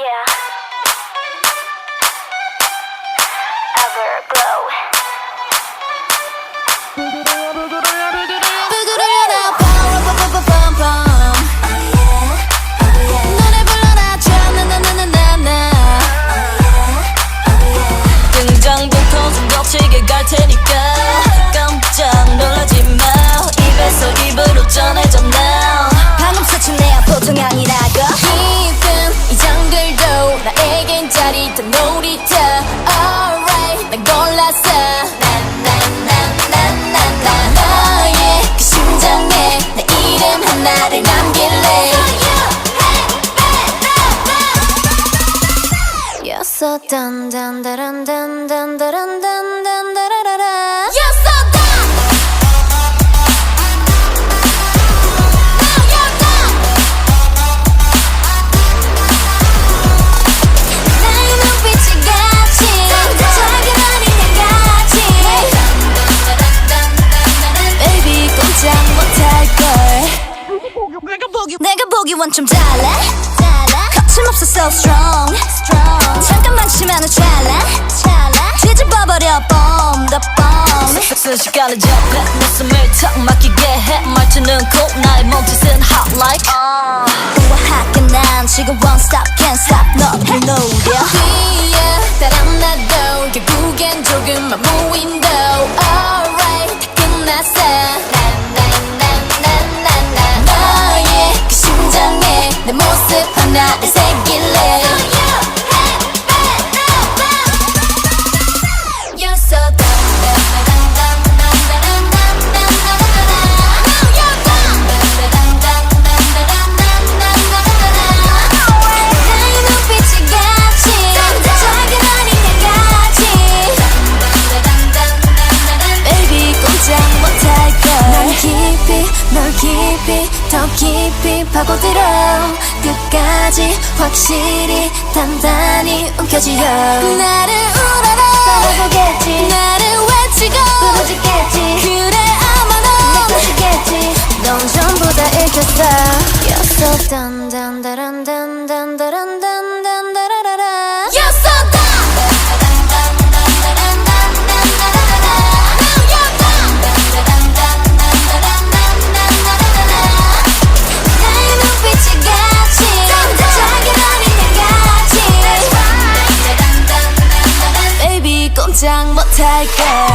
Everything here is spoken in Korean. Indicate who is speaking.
Speaker 1: Yeah.
Speaker 2: 짜릿한 놀이터 Alright 난 골랐어 그 하나를 남길래 dun dun dun dun dun dun
Speaker 3: 보기
Speaker 2: 원좀 달라. 거침없어 so strong. 잠깐만 치면 찰나 뒤집어버려 bomb the bomb.
Speaker 3: 순식간에 내 숨을 턱 막히게 해. 말투는 cool 나의 몸
Speaker 2: 깊이 파고들어 끝까지 확실히 단단히 움켜쥐어 나를 우러러 보겠지. 나를 외치고 부러지겠지. 그래 아마 넌 터지겠지. 넌 전부 다 읽혔어. You're so dun 긴장 못할게